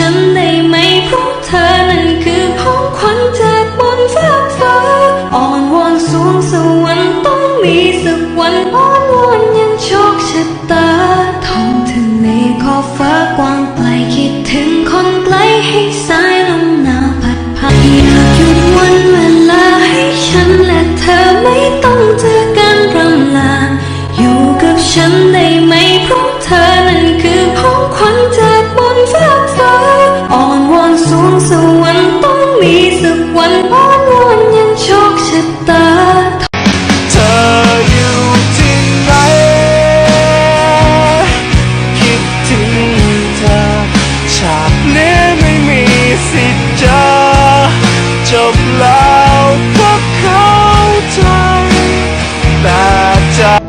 ฉันได้ไหมเพราะเธอนั้นคือของขวัญจากบนฟ้าฟ้าอ่อนวอนสวงสวรรค์ต้องมีสักวันอ้อนวอนยังโชคชะตาท้องทะเลขอบฟ้ากว้างไกลคิดถึงคนไกลให้สายลมหนาวผัดผ่านอยากหยุดวันเวลาให้ฉันและเธอไม่ต้องเจอกันรำลาอยู่กับฉัน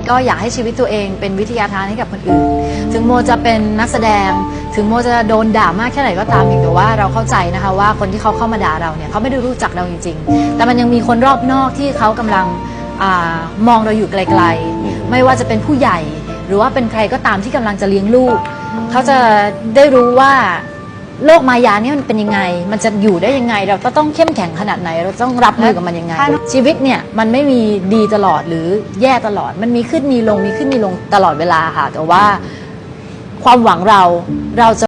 ก็อยากให้ชีวิตตัวเองเป็นวิทยาทานให้กับคนอื่น ถึงโมจะเป็นนักแสดง ถึงโมจะโดนด่ามากแค่ไหนก็ตามเพียงแต่ว่าเราเข้าใจนะคะว่าคนที่เขาเข้ามาด่าเราเนี่ยเขาไม่ได้รู้จักเราจริง ๆ แต่มันยังมีคนรอบนอกที่เขากำลังอมองเราอยู่ไกล ๆ ไม่ว่าจะเป็นผู้ใหญ่ หรือว่าเป็นใครก็ตามที่กำลังจะเลี้ยงลูก เขาจะได้รู้ว่า โลกมายาเนี่ยมันเป็นยังไง มันจะอยู่ได้ยังไง เราก็ต้องเข้มแข็งขนาดไหน เราต้องรับมือกับมันยังไง ชีวิตเนี่ยมันไม่มีดีตลอดหรือแย่ตลอด มันมีขึ้นมีลงมีขึ้นมีลงตลอดเวลาค่ะ แต่ว่าความหวังเราเราจะ